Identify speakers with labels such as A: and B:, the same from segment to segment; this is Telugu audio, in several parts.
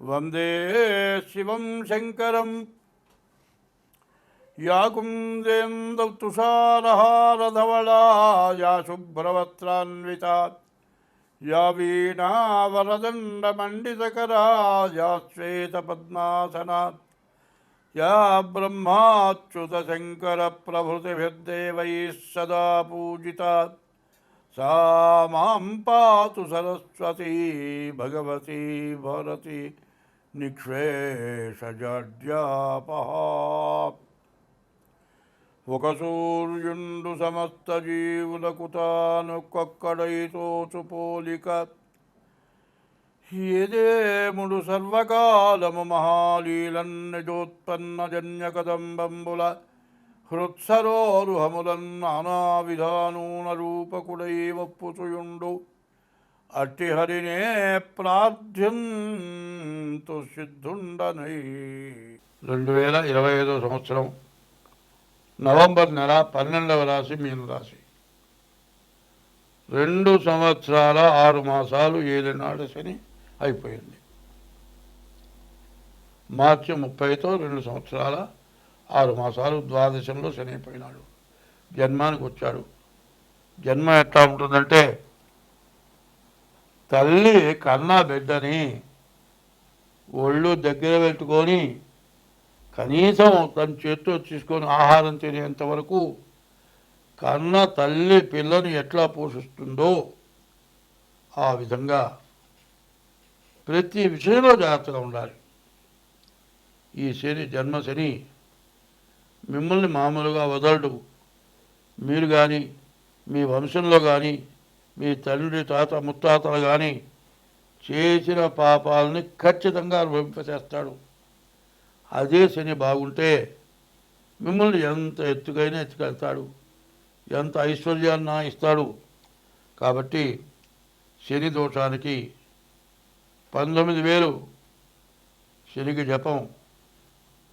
A: वन्दे शिवं शङ्करं याकुन्देन्दुषारहारधवला या शुभ्रवस्त्रान्विता या वीणावरदण्डमण्डितकरा या श्वेतपद्मासना या ब्रह्माच्युतशङ्करप्रभृतिभिर्देवैः सदा पूजिता सा मां पातु सरस्वती भगवती भरती నిక్షేషజడ్యాపహ ఒక సూర్యుండు సమస్త జీవులకు తానొక్కొక్కడైతోచు పోలిక ఏదేముడు సర్వకాలము మహాలీలన్నజోత్పన్న జన్యకదంబంబుల హృత్సరోరుహములన్ విధానూన రూపకుడై ఒప్పుచుయుండు. అట్టిహరినే ప్రార్థ్యంతు సిద్ధుండనై. రెండు వేల ఇరవై ఐదో సంవత్సరం నవంబర్ నెల పన్నెండవ రాశి మీన రాశి రెండు సంవత్సరాల ఆరు మాసాలు ఏలినాడు శని అయిపోయింది. మార్చి ముప్పైతో రెండు సంవత్సరాల ఆరు మాసాలు ద్వాదశంలో శని అయిపోయినాడు. జన్మానికి వచ్చాడు. జన్మ ఎట్లా ఉంటుందంటే తల్లి కన్నా బిడ్డని ఒళ్ళు దగ్గర పెట్టుకొని కనీసం తన చేతితో తీసుకొని ఆహారం తినేంత వరకు కన్న తల్లి పిల్లని ఎట్లా పోషిస్తుందో ఆ విధంగా ప్రతి విషయంలో జాగ్రత్తగా ఉండాలి. ఈ శని జన్మ శని మిమ్మల్ని మామూలుగా వదలడు. మీరు కానీ మీ వంశంలో కానీ మీ తండ్రి తాత ముత్తాతలు కానీ చేసిన పాపాలని ఖచ్చితంగా అనుభవింపచేస్తాడు అదే శని బాగుంటే మిమ్మల్ని ఎంత ఎత్తుకైనా ఎత్తుకెళ్తాడు. ఎంత ఐశ్వర్యాన్న ఇస్తాడు. కాబట్టి శని దోషానికి పంతొమ్మిది వేలు శనికి జపం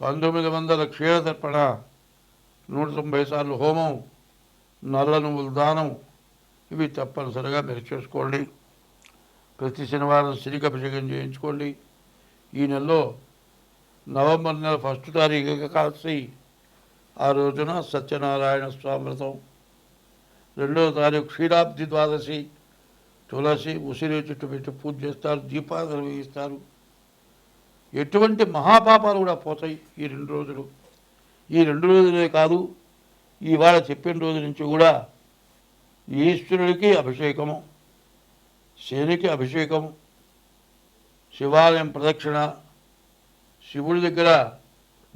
A: పంతొమ్మిది వందల క్షీరతర్పణ నూట తొంభై సార్లు హోమం నల్ల నువ్వుల దానం ఇవి తప్పనిసరిగా మీరు చేసుకోండి. ప్రతి శనివారం శనికి అభిషేకం చేయించుకోండి. ఈ నెలలో నవంబర్ నెల ఫస్ట్ తారీఖుగా కాల్సి ఆ రోజున సత్యనారాయణ స్వామి రెండవ తారీఖు క్షీరాబ్ది ద్వాదశి తులసి ఉసిరి చుట్టూ పెట్టి పూజ చేస్తారు దీపాలు వేయిస్తారు ఎటువంటి మహాపాపాలు కూడా పోతాయి ఈ రెండు రోజులు. ఈ రెండు రోజులే కాదు ఇవాళ చెప్పిన రోజు నుంచి కూడా ఈశ్వరుడికి అభిషేకము శనికి అభిషేకం శివాలయం ప్రదక్షిణ శివుడి దగ్గర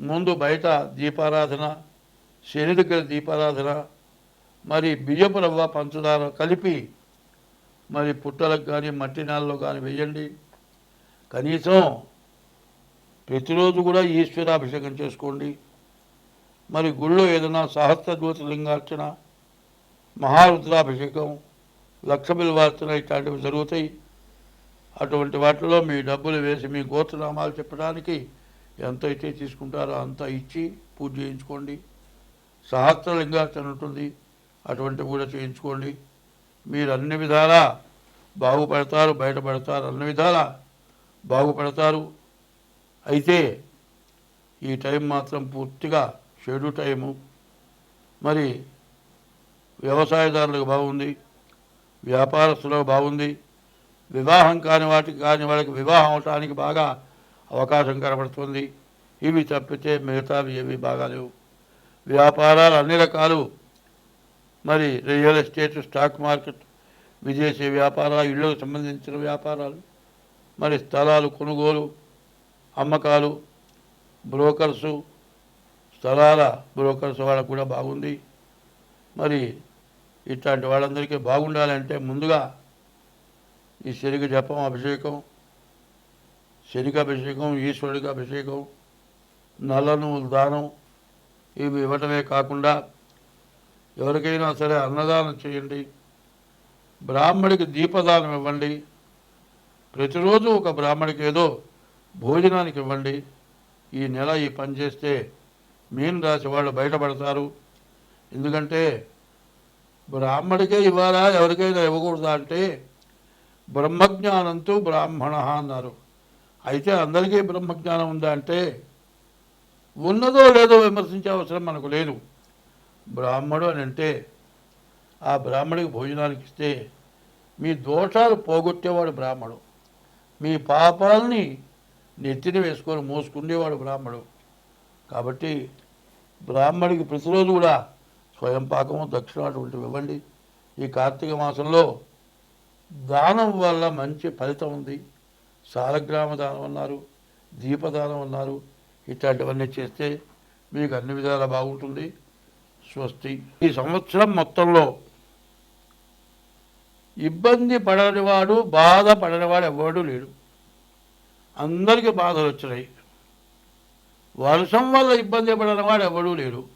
A: ముందు బయట దీపారాధన శని దగ్గర దీపారాధన మరి బియ్యపు రవ్వ పంచదార కలిపి మరి పుట్టలకు కానీ మట్టి నేలలో కానీ వేయండి. కనీసం ప్రతిరోజు కూడా ఈశ్వరాభిషేకం చేసుకోండి. మరి గుళ్ళో ఏదైనా సహస్ర లింగార్చన మహారుద్రాభిషేకం లక్ష బిల్వార్చన ఇట్లాంటివి జరుగుతాయి. అటువంటి వాటిలో మీ డబ్బులు వేసి మీ గోత్రనామాలు చెప్పడానికి ఎంత అయితే తీసుకుంటారో అంత ఇచ్చి పూజ చేయించుకోండి. సహస్రలింగార్చన ఉంటుంది అటువంటివి కూడా చేయించుకోండి. మీరు అన్ని విధాలా బాగుపడతారు బయటపడతారు అన్ని విధాలా బాగుపడతారు. అయితే ఈ టైం మాత్రం పూర్తిగా షెడ్యూ టైము. మరి వ్యవసాయదారులకు బాగుంది వ్యాపారస్తులకు బాగుంది వివాహం కాని వాటికి కాని వాళ్ళకి వివాహం అవటానికి బాగా అవకాశం కనబడుతుంది. ఇవి తప్పితే మిగతావి ఏవి బాగాలేవు వ్యాపారాలు అన్ని రకాలు. మరి రియల్ ఎస్టేట్ స్టాక్ మార్కెట్ విదేశీ వ్యాపారాలు ఇళ్ళకు సంబంధించిన వ్యాపారాలు మరి స్థలాలు కొనుగోలు అమ్మకాలు బ్రోకర్సు స్థలాల బ్రోకర్స్ వాళ్ళకు కూడా బాగుంది. మరి ఇట్లాంటి వాళ్ళందరికీ బాగుండాలంటే ముందుగా ఈ శనిగ జపం అభిషేకం శనికి అభిషేకం ఈశ్వరుడికి అభిషేకం నల్లను దానం ఇవి ఇవ్వటమే కాకుండా ఎవరికైనా సరే అన్నదానం చేయండి. బ్రాహ్మడికి దీపదానం ఇవ్వండి. ప్రతిరోజు ఒక బ్రాహ్మడికి ఏదో భోజనానికి ఇవ్వండి. ఈ నెల ఈ పని చేస్తే మీన రాశి వాళ్ళు బయటపడతారు. ఎందుకంటే బ్రాహ్మడికే ఇవ్వాలా? ఎవరికైనా ఇవ్వకూడదా అంటే బ్రహ్మజ్ఞానంతో బ్రాహ్మణ అన్నారు. అయితే అందరికీ బ్రహ్మజ్ఞానం ఉందా అంటే ఉన్నదో లేదో విమర్శించే అవసరం మనకు లేదు. బ్రాహ్మడు అని అంటే ఆ బ్రాహ్మడికి భోజనానికి ఇస్తే మీ దోషాలు పోగొట్టేవాడు బ్రాహ్మడు. మీ పాపాలని నెత్తిని వేసుకొని మోసుకునేవాడు బ్రాహ్మడు. కాబట్టి బ్రాహ్మడికి ప్రతిరోజు కూడా స్వయం పాకము దక్షిణ అటువంటివి ఇవ్వండి. ఈ కార్తీక మాసంలో దానం వల్ల మంచి ఫలితం ఉంది. సాలగ్రామ దానం అన్నారు దీపదానం అన్నారు. ఇట్లాంటివన్నీ చేస్తే మీకు అన్ని విధాలా బాగుంటుంది. స్వస్తి. ఈ సంవత్సరం మొత్తంలో ఇబ్బంది పడనివాడు బాధ పడనివాడు ఎవడు లేడు. అందరికీ బాధలు వచ్చినాయి. వర్షం వల్ల ఇబ్బంది పడనివాడు ఎవడూ లేడు.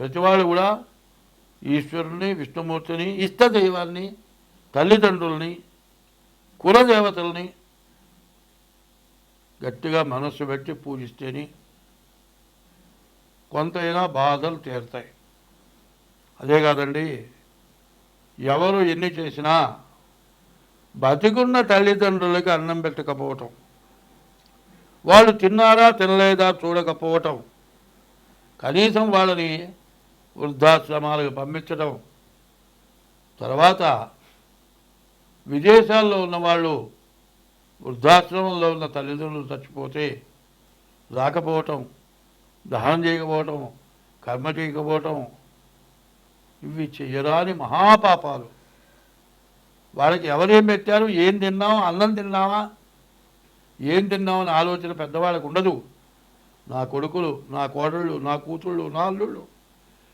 A: ప్రతివాడు కూడా ఈశ్వరుని విష్ణుమూర్తిని ఇష్ట దైవాన్ని తల్లిదండ్రుల్ని కులదేవతల్ని గట్టిగా మనస్సు పెట్టి పూజిస్తేనే కొంతైనా బాధలు తీరుతాయి. అదే కాదండి ఎవరు ఎన్ని చేసినా బతికున్న తల్లిదండ్రులకి అన్నం పెట్టకపోవటం వాళ్ళు తిన్నారా తినలేదా చూడకపోవటం కనీసం వాళ్ళని వృద్ధాశ్రమాలకు పంపించడం తర్వాత విదేశాల్లో ఉన్న వాళ్ళు వృద్ధాశ్రమంలో ఉన్న తల్లిదండ్రులు చచ్చిపోతే రాకపోవటం దహనం చేయకపోవటం కర్మ చేయకపోవటం ఇవి చెయ్యరాని మహాపాపాలు. వాళ్ళకి ఎవరేం పెట్టారు? ఏం తిన్నాం అన్నం తిన్నావా? ఏం తిన్నామని ఆలోచన పెద్దవాళ్ళకు ఉండదు. నా కొడుకులు నా కోడళ్ళు నా కూతుళ్ళు నా అల్లుళ్ళు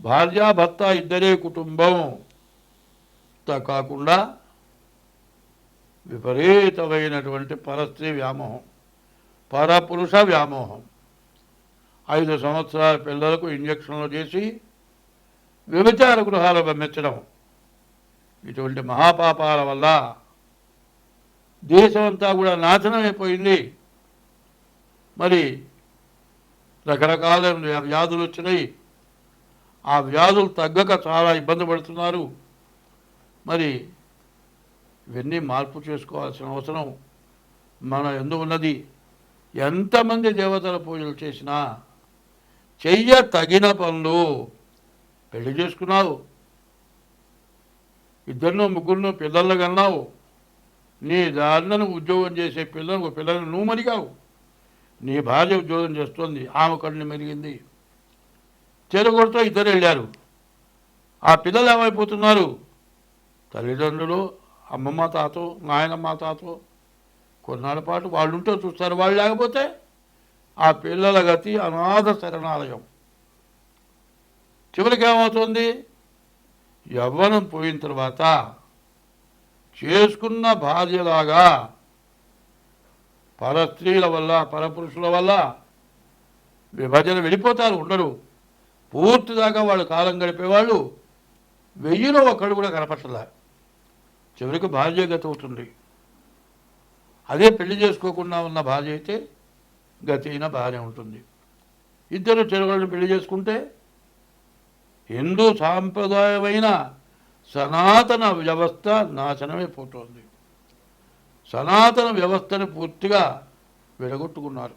A: భార్యాభర్త ఇద్దరే కుటుంబం. కాకుండా విపరీతమైనటువంటి పరస్త్రీ వ్యామోహం పరపురుష వ్యామోహం. ఐదు సంవత్సరాల పిల్లలకు ఇంజక్షన్లు చేసి వ్యభిచార గృహాలు పంపించడం. ఇటువంటి మహాపాపాల వల్ల దేశం అంతా కూడా నాశనం అయిపోయింది. మరి రకరకాల వ్యాధులు వచ్చినాయి. ఆ వ్యాధులు తగ్గక చాలా ఇబ్బంది పడుతున్నారు. మరి ఇవన్నీ మార్పు చేసుకోవాల్సిన అవసరం మన ఎందు ఉన్నది. ఎంతమంది దేవతల పూజలు చేసినా చెయ్య తగిన పనులు పెళ్ళి చేసుకున్నావు. ఇద్దరినో ముగ్గురునో పిల్లలను కన్నావు. నీ దారిన ఉద్యోగం చేసే పిల్లలు పిల్లలు నువ్వు మరిగావు. నీ భార్య ఉద్యోగం చేస్తోంది. ఆమె కళ్ళు మెరిగింది. చెరుగొడుతో ఇద్దరు వెళ్ళారు. ఆ పిల్లలు ఏమైపోతున్నారు? తల్లిదండ్రులు అమ్మమ్మ తాతో నాయనమ్మ తాతో కొన్నాళ్ళ పాటు వాళ్ళుంటే చూస్తారు. వాళ్ళు లేకపోతే ఆ పిల్లల గతి అనాథ శరణాలయం. చివరికి ఏమవుతుంది? యవ్వనం పోయిన తర్వాత చేసుకున్న భార్యలాగా పరస్త్రీల వల్ల పరపురుషుల వల్ల విభజన వెళ్ళిపోతారు. ఉండరు. పూర్తిదాకా వాళ్ళు కాలం గడిపేవాళ్ళు వెయ్యిలో ఒక్కడు కూడా కనపట్టలే చివరికి భార్య గతి అవుతుంది అదే పెళ్ళి చేసుకోకుండా ఉన్న భార్య అయితే గతి అయిన భార్య ఉంటుంది. ఇద్దరు చెరువులను పెళ్ళి చేసుకుంటే హిందూ సాంప్రదాయమైన సనాతన వ్యవస్థ నాశనమైపోతుంది. సనాతన వ్యవస్థను పూర్తిగా విడగొట్టుకున్నారు.